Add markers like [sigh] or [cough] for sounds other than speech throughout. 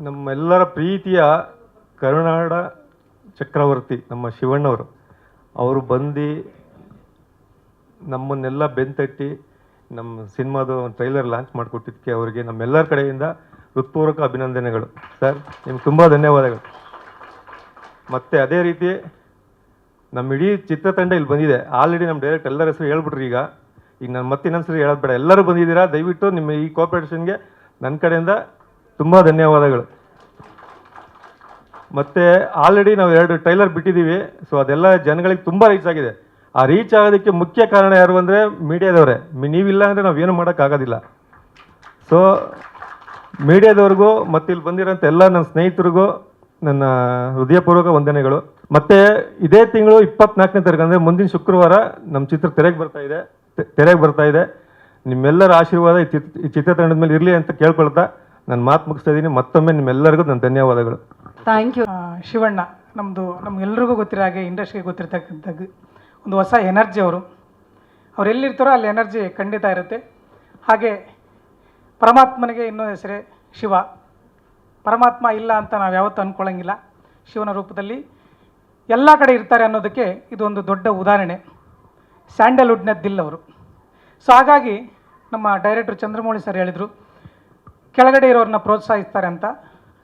ನಮ್ಮೆಲ್ಲರ ಪ್ರೀತಿಯ ಕರುನಾಡ ಚಕ್ರವರ್ತಿ ನಮ್ಮ ಶಿವಣ್ಣವರು. ಅವರು ಬಂದು ನಮ್ಮನ್ನೆಲ್ಲ ಬೆಂತಟ್ಟಿ ನಮ್ಮ ಸಿನಿಮಾದು ಟ್ರೈಲರ್ ಲಾಂಚ್ ಮಾಡಿಕೊಟ್ಟಿದ್ದಕ್ಕೆ ಅವರಿಗೆ ನಮ್ಮೆಲ್ಲರ ಕಡೆಯಿಂದ ಹೃತ್ಪೂರ್ವಕ ಅಭಿನಂದನೆಗಳು. ಸರ್, ನಿಮ್ಗೆ ತುಂಬ ಧನ್ಯವಾದಗಳು. ಮತ್ತು ಅದೇ ರೀತಿ ನಮ್ಮ ಇಡೀ ಚಿತ್ರತಂಡ ಇಲ್ಲಿ ಬಂದಿದೆ. ಆಲ್ರೆಡಿ ನಮ್ಮ ಡೈರೆಕ್ಟ್ ಎಲ್ಲರ ಹೆಸರು ಹೇಳ್ಬಿಟ್ರಿ ಈಗ. ಈಗ ನಾನು ಮತ್ತೆ ಇನ್ನೊಂದ್ಸರಿ ಹೇಳೋದು ಬೇಡ. ಎಲ್ಲರೂ ಬಂದಿದ್ದೀರಾ? ದಯವಿಟ್ಟು ನಿಮ್ಮ ಈ ಕೋಪರೇಷನ್ಗೆ ನನ್ನ ಕಡೆಯಿಂದ ತುಂಬ ಧನ್ಯವಾದಗಳು. ಮತ್ತು ಆಲ್ರೆಡಿ ನಾವು ಎರಡು ಟ್ರೈಲರ್ ಬಿಟ್ಟಿದ್ದೀವಿ ಸೊ ಅದೆಲ್ಲ ಜನಗಳಿಗೆ ತುಂಬ ರೀಚ್ ಆಗಿದೆ. ಆ ರೀಚ್ ಆಗೋದಕ್ಕೆ ಮುಖ್ಯ ಕಾರಣ ಯಾರು ಅಂದರೆ ಮೀಡಿಯಾದವರೇ. ನೀವಿಲ್ಲ ಅಂದರೆ ನಾವೇನು ಮಾಡೋಕ್ಕಾಗೋದಿಲ್ಲ ಸೊ ಮೀಡಿಯಾದವ್ರಿಗೂ ಮತ್ತು ಇಲ್ಲಿ ಬಂದಿರೋಂಥ ಎಲ್ಲ ನನ್ನ ಸ್ನೇಹಿತರಿಗೂ ನನ್ನ ಹೃದಯಪೂರ್ವಕ ವಂದನೆಗಳು. ಮತ್ತು ಇದೇ ತಿಂಗಳು ಇಪ್ಪತ್ನಾಲ್ಕನೇ ತಾರೀಕು, ಅಂದರೆ ಮುಂದಿನ ಶುಕ್ರವಾರ ನಮ್ಮ ಚಿತ್ರ ತೆರೆಗೆ ಬರ್ತಾ ಇದೆ ತೆರೆಗೆ ಬರ್ತಾ ಇದೆ. ನಿಮ್ಮೆಲ್ಲರ ಆಶೀರ್ವಾದ ಈ ಚಿತ್ರ ಈ ಚಿತ್ರತಂಡದ ಮೇಲೆ ಇರಲಿ ಅಂತ ಕೇಳ್ಕೊಳ್ತಾ ನಾನು ಮಾತು ಮುಗಿಸ್ತಾ ಇದ್ದೀನಿ. ಮತ್ತೊಮ್ಮೆ ನಿಮ್ಮೆಲ್ಲರಿಗೂ ನನ್ನ ಧನ್ಯವಾದಗಳು. ಥ್ಯಾಂಕ್ ಯು ಶಿವಣ್ಣ ನಮ್ಮದು ನಮ್ಗೆಲ್ರಿಗೂ ಗೊತ್ತಿರೋ ಹಾಗೆ ಇಂಡಸ್ಟ್ರಿಗೆ ಗೊತ್ತಿರ್ತಕ್ಕಂಥದ್ದು. ಒಂದು ಹೊಸ ಎನರ್ಜಿ ಅವರು. ಅವ್ರು ಎಲ್ಲಿರ್ತಾರೋ ಅಲ್ಲಿ ಎನರ್ಜಿ ಖಂಡಿತ ಇರುತ್ತೆ. ಹಾಗೆ ಪರಮಾತ್ಮನಿಗೆ ಇನ್ನೊಂದು ಹೆಸರೇ ಶಿವ. ಪರಮಾತ್ಮ ಇಲ್ಲ ಅಂತ ನಾವು ಯಾವತ್ತೂ ಅಂದ್ಕೊಳ್ಳೋಂಗಿಲ್ಲ ಶಿವನ ರೂಪದಲ್ಲಿ ಎಲ್ಲ ಕಡೆ ಇರ್ತಾರೆ ಅನ್ನೋದಕ್ಕೆ ಇದು ಒಂದು ದೊಡ್ಡ ಉದಾಹರಣೆ. ಸ್ಯಾಂಡಲ್ವುಡ್ನ ದಿಲ್ ಅವರು ಸೊ ಹಾಗಾಗಿ ನಮ್ಮ ಡೈರೆಕ್ಟರ್ ಚಂದ್ರಮೌಳಿ ಸರ್ ಹೇಳಿದರು ಕೆಳಗಡೆ ಇರೋರನ್ನ ಪ್ರೋತ್ಸಾಹಿಸ್ತಾರೆ ಅಂತ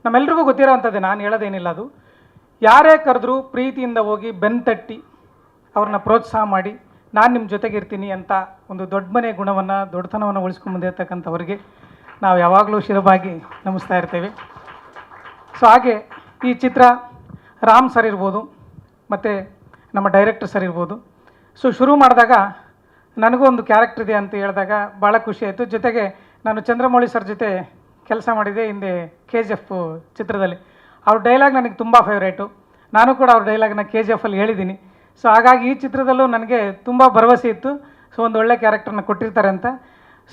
ನಮ್ಮೆಲ್ರಿಗೂ ಗೊತ್ತಿರೋ ಅಂಥದ್ದೇ ನಾನು ಹೇಳೋದೇನಿಲ್ಲ ಅದು. ಯಾರೇ ಕರೆದ್ರೂ ಪ್ರೀತಿಯಿಂದ ಹೋಗಿ ಬೆನ್ ತಟ್ಟಿ ಅವ್ರನ್ನ ಪ್ರೋತ್ಸಾಹ ಮಾಡಿ, ನಾನು ನಿಮ್ಮ ಜೊತೆಗೆ ಇರ್ತೀನಿ ಅಂತ ಒಂದು ದೊಡ್ಡ ಮನೆ ಗುಣವನ್ನು, ದೊಡ್ಡತನವನ್ನು ಉಳಿಸ್ಕೊಂಡು ಬಂದಿರತಕ್ಕಂಥವ್ರಿಗೆ ನಾವು ಯಾವಾಗಲೂ ಶಿರಬಾಗಿ ನಮಿಸ್ತಾ ಇರ್ತೇವೆ. ಸೊ ಹಾಗೆ ಈ ಚಿತ್ರ ರಾಮ್ ಸರ್ ಇರ್ಬೋದು, ಮತ್ತು ನಮ್ಮ ಡೈರೆಕ್ಟರ್ ಸರ್ ಇರ್ಬೋದು. ಸೊ ಶುರು ಮಾಡಿದಾಗ ನನಗೂ ಒಂದು ಕ್ಯಾರೆಕ್ಟರ್ ಇದೆ ಅಂತ ಹೇಳಿದಾಗ ಭಾಳ ಖುಷಿ ಆಯಿತು. ಜೊತೆಗೆ ನಾನು ಚಂದ್ರಮೌಳಿ ಸರ್ ಜೊತೆ ಕೆಲಸ ಮಾಡಿದೆ ಹಿಂದೆ ಕೆ ಜಿ ಎಫ್ ಚಿತ್ರದಲ್ಲಿ. ಅವ್ರ ಡೈಲಾಗ್ ನನಗೆ ತುಂಬ ಫೇವ್ರೇಟು ನಾನು ಕೂಡ ಅವ್ರ ಡೈಲಾಗ್ನ ಕೆ ಜಿ ಎಫಲ್ಲಿ ಹೇಳಿದ್ದೀನಿ. ಸೊ ಹಾಗಾಗಿ ಈ ಚಿತ್ರದಲ್ಲೂ ನನಗೆ ತುಂಬ ಭರವಸೆ ಇತ್ತು. ಸೊ ಒಂದು ಒಳ್ಳೆ ಕ್ಯಾರೆಕ್ಟರ್ನ ಕೊಟ್ಟಿರ್ತಾರೆ ಅಂತ.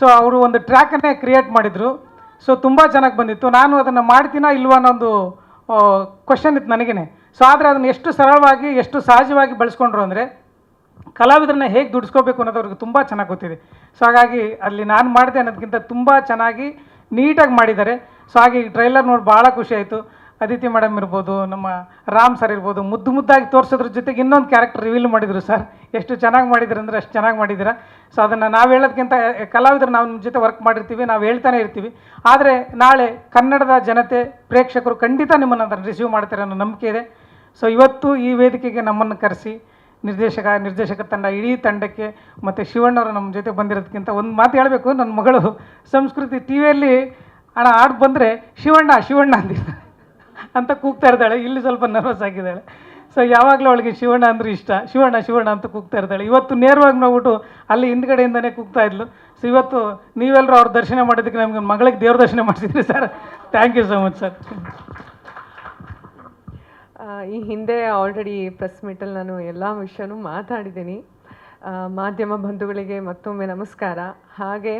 ಸೊ ಅವರು ಒಂದು ಟ್ರ್ಯಾಕನ್ನೇ ಕ್ರಿಯೇಟ್ ಮಾಡಿದರು. ಸೊ ತುಂಬ ಚೆನ್ನಾಗಿ ಬಂದಿತ್ತು. ನಾನು ಅದನ್ನು ಮಾಡ್ತೀನಾ ಇಲ್ವಾ ಒಂದು ಕ್ವಶನ್ ಇತ್ತು ನನಗೇ ಸೊ ಆದರೆ ಅದನ್ನು ಎಷ್ಟು ಸರಳವಾಗಿ, ಎಷ್ಟು ಸಹಜವಾಗಿ ಬಳಸ್ಕೊಂಡ್ರು ಅಂದರೆ ಕಲಾವಿದರನ್ನ ಹೇಗೆ ದುಡಿಸ್ಕೋಬೇಕು ಅನ್ನೋದು ಅವ್ರಿಗೆ ತುಂಬ ಚೆನ್ನಾಗಿ ಗೊತ್ತಿದೆ. ಸೊ ಹಾಗಾಗಿ ಅಲ್ಲಿ ನಾನು ಮಾಡಿದೆ ಅನ್ನೋದಕ್ಕಿಂತ ತುಂಬ ಚೆನ್ನಾಗಿ ನೀಟಾಗಿ ಮಾಡಿದ್ದಾರೆ. ಸೊ ಹಾಗೆ ಈ ಟ್ರೈಲರ್ ನೋಡಿ ಭಾಳ ಖುಷಿ ಆಯಿತು. ಅದಿತಿ ಮೇಡಮ್ ಇರ್ಬೋದು, ನಮ್ಮ ರಾಮ್ ಸರ್ ಇರ್ಬೋದು, ಮುದ್ದು ಮುದ್ದಾಗಿ ತೋರಿಸೋದ್ರ ಜೊತೆಗೆ ಇನ್ನೊಂದು ಕ್ಯಾರೆಕ್ಟರ್ ರಿವೀಲ್ ಮಾಡಿದರು ಸರ್ ಎಷ್ಟು ಚೆನ್ನಾಗಿ ಮಾಡಿದ್ರು ಅಂದರೆ ಅಷ್ಟು ಚೆನ್ನಾಗಿ ಮಾಡಿದ್ದೀರಾ. ಸೊ ಅದನ್ನು ನಾವು ಹೇಳೋದಕ್ಕಿಂತ ಕಲಾವಿದರು ನಾವು ನಿಮ್ಮ ಜೊತೆ ವರ್ಕ್ ಮಾಡಿರ್ತೀವಿ, ನಾವು ಹೇಳ್ತಾನೆ ಇರ್ತೀವಿ. ಆದರೆ ನಾಳೆ ಕನ್ನಡದ ಜನತೆ, ಪ್ರೇಕ್ಷಕರು ಖಂಡಿತ ನಿಮ್ಮನ್ನು ಅದನ್ನು ರಿಸೀವ್ ಮಾಡ್ತಾರೆ ಅನ್ನೋ ನಂಬಿಕೆ ಇದೆ. ಸೊ ಇವತ್ತು ಈ ವೇದಿಕೆಗೆ ನಮ್ಮನ್ನು ಕರೆಸಿ ನಿರ್ದೇಶಕ ನಿರ್ದೇಶಕ ತಂಡ ಇಡೀ ತಂಡಕ್ಕೆ ಮತ್ತು ಶಿವಣ್ಣವರು ನಮ್ಮ ಜೊತೆ ಬಂದಿರೋದಕ್ಕಿಂತ ಒಂದು ಮಾತು ಹೇಳಬೇಕು. ನನ್ನ ಮಗಳು ಸಂಸ್ಕೃತಿ ಟಿ ವಿಯಲ್ಲಿ ಹಣ ಆಡ್ ಬಂದರೆ ಶಿವಣ್ಣ ಶಿವಣ್ಣ ಅಂದಿಲ್ಲ ಅಂತ ಕೂಗ್ತಾ ಇರ್ತಾಳೆ. ಇಲ್ಲಿ ಸ್ವಲ್ಪ ನರ್ವಸ್ ಆಗಿದ್ದಾಳೆ. ಸೊ ಯಾವಾಗಲೂ ಅವಳಿಗೆ ಶಿವಣ್ಣ ಅಂದರೆ ಇಷ್ಟ. ಶಿವಣ್ಣ ಶಿವಣ್ಣ ಅಂತ ಕೂಗ್ತಾ ಇರ್ತಾಳೆ. ಇವತ್ತು ನೇರವಾಗಿ ನೋಡ್ಬಿಟ್ಟು ಅಲ್ಲಿ ಹಿಂದ್ಗಡೆಯಿಂದನೇ ಕೂಗ್ತಾ ಇದ್ಲು. ಸೊ ಇವತ್ತು ನೀವೆಲ್ಲರೂ ಅವ್ರ ದರ್ಶನ ಮಾಡಿದ್ದಕ್ಕೆ ನಮಗೆ ಮಗಳಿಗೆ ದೇವ್ರ ದರ್ಶನ ಮಾಡಿಸಿದ್ರಿ sir. Thank you so much sir ಈ ಹಿಂದೆ ಆಲ್ರೆಡಿ ಪ್ರೆಸ್ ಮೀಟಲ್ಲಿ ನಾನು ಎಲ್ಲ ವಿಷಯನೂ ಮಾತಾಡಿದ್ದೀನಿ. ಮಾಧ್ಯಮ ಬಂಧುಗಳಿಗೆ ಮತ್ತೊಮ್ಮೆ ನಮಸ್ಕಾರ. ಹಾಗೆ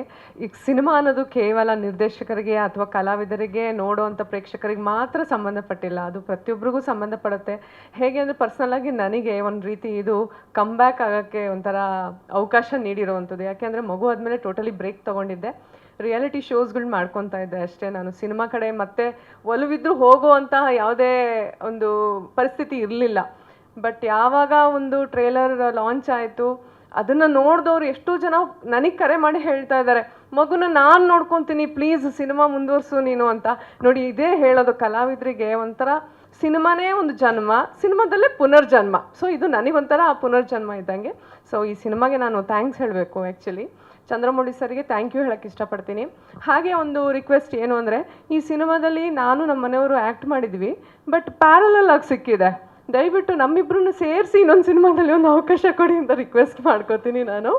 ಈಗ ಸಿನಿಮಾ ಅನ್ನೋದು ಕೇವಲ ನಿರ್ದೇಶಕರಿಗೆ ಅಥವಾ ಕಲಾವಿದರಿಗೆ ನೋಡುವಂಥ ಪ್ರೇಕ್ಷಕರಿಗೆ ಮಾತ್ರ ಸಂಬಂಧಪಟ್ಟಿಲ್ಲ. ಅದು ಪ್ರತಿಯೊಬ್ಬರಿಗೂ ಸಂಬಂಧಪಡುತ್ತೆ. ಹೇಗೆ ಅಂದರೆ ಪರ್ಸ್ನಲ್ಲಾಗಿ ನನಗೆ ಒಂದು ರೀತಿ ಇದು ಕಮ್ ಬ್ಯಾಕ್ ಆಗೋಕ್ಕೆ ಒಂಥರ ಅವಕಾಶ ನೀಡಿರುವಂಥದ್ದು. ಯಾಕೆಂದರೆ ಮಗು ಆದಮೇಲೆ ಟೋಟಲಿ ಬ್ರೇಕ್ ತೊಗೊಂಡಿದ್ದೆ. ರಿಯಾಲಿಟಿ ಶೋಸ್ಗಳು ಮಾಡ್ಕೊತಾ ಇದ್ದೆ ಅಷ್ಟೇ ನಾನು. ಸಿನಿಮಾ ಕಡೆ ಮತ್ತೆ ಒಲುವಿದ್ರೂ ಹೋಗುವಂತಹ ಯಾವುದೇ ಒಂದು ಪರಿಸ್ಥಿತಿ ಇರಲಿಲ್ಲ. ಬಟ್ ಯಾವಾಗ ಒಂದು ಟ್ರೇಲರ್ ಲಾಂಚ್ ಆಯಿತು ಅದನ್ನು ನೋಡಿದವ್ರು ಎಷ್ಟೋ ಜನ ನನಗೆ ಕರೆ ಮಾಡಿ ಹೇಳ್ತಾ ಇದ್ದಾರೆ ಮಗುನ ನಾನು ನೋಡ್ಕೊತೀನಿ ಪ್ಲೀಸ್ ಸಿನಿಮಾ ಮುಂದುವರಿಸು ನೀನು ಅಂತ. ನೋಡಿ, ಇದೇ ಹೇಳೋದು ಕಲಾವಿದರಿಗೆ ಒಂಥರ ಸಿನಿಮಾನೇ ಒಂದು ಜನ್ಮ, ಸಿನಿಮಾದಲ್ಲೇ ಪುನರ್ಜನ್ಮ. ಸೊ ಇದು ನನಗೊಂಥರ ಆ ಪುನರ್ಜನ್ಮ ಇದ್ದಂಗೆ. ಸೊ ಈ ಸಿನಿಮಾಗೆ ನಾನು ಥ್ಯಾಂಕ್ಸ್ ಹೇಳಬೇಕು ಆ್ಯಕ್ಚುಲಿ ಚಂದ್ರಮೌಳಿ ಸರಿಗೆ ಥ್ಯಾಂಕ್ ಯು ಹೇಳಕ್ಕೆ ಇಷ್ಟಪಡ್ತೀನಿ. ಹಾಗೆ ಒಂದು ರಿಕ್ವೆಸ್ಟ್ ಏನು ಅಂದರೆ, ಈ ಸಿನಿಮಾದಲ್ಲಿ ನಾನು ನಮ್ಮ ಮನೆಯವರು ಆ್ಯಕ್ಟ್ ಮಾಡಿದ್ವಿ ಬಟ್ ಪ್ಯಾರಲಲ್ ಆಗಿ ಸಿಕ್ಕಿದೆ. ದಯವಿಟ್ಟು ನಮ್ಮಿಬ್ಬರನ್ನು ಸೇರಿಸಿ ಇನ್ನೊಂದು ಸಿನಿಮಾದಲ್ಲಿ ಒಂದು ಅವಕಾಶ ಕೊಡಿ ಅಂತ ರಿಕ್ವೆಸ್ಟ್ ಮಾಡ್ಕೋತೀನಿ ನಾನು.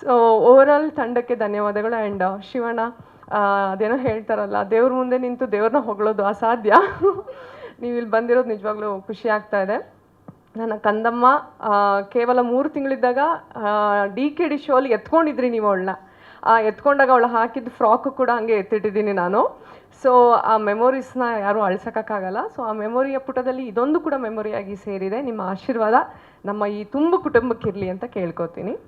ಸೊ ಓವರಾಲ್ ತಂಡಕ್ಕೆ ಧನ್ಯವಾದಗಳು ಆ್ಯಂಡ್ ಶಿವಣ್ಣ ಅದೇನೋ ಹೇಳ್ತಾರಲ್ಲ, ದೇವ್ರ ಮುಂದೆ ನಿಂತು ದೇವ್ರನ್ನ ಹೊಗಳೋದು ಅಸಾಧ್ಯ. [laughs] ನೀವು ಇಲ್ಲಿ ಬಂದಿರೋದು ನಿಜವಾಗ್ಲೂ ಖುಷಿ ಆಗ್ತಾ ಇದೆ. ನನ್ನ ಕಂದಮ್ಮ ಕೇವಲ ಮೂರು ತಿಂಗಳಿದ್ದಾಗ ಡಿ ಕೆ ಡಿ ಶೋಲಿ ಎತ್ಕೊಂಡಿದ್ರಿ ನೀವು ಅವಳನ್ನ. ಎತ್ಕೊಂಡಾಗ ಅವಳು ಹಾಕಿದ ಫ್ರಾಕು ಕೂಡ ಹಂಗೆ ಎತ್ತಿಟ್ಟಿದ್ದೀನಿ ನಾನು. ಸೊ ಆ ಮೆಮೊರೀಸ್ನ ಯಾರೂ ಅಳ್ಸೋಕ್ಕಾಗಲ್ಲ. ಸೊ ಆ ಮೆಮೊರಿಯ ಪುಟದಲ್ಲಿ ಇದೊಂದು ಕೂಡ ಮೆಮೊರಿಯಾಗಿ ಸೇರಿದೆ. ನಿಮ್ಮ ಆಶೀರ್ವಾದ ನಮ್ಮ ಈ ತುಂಬ ಕುಟುಂಬಕ್ಕಿರಲಿ ಅಂತ ಕೇಳ್ಕೊತೀನಿ.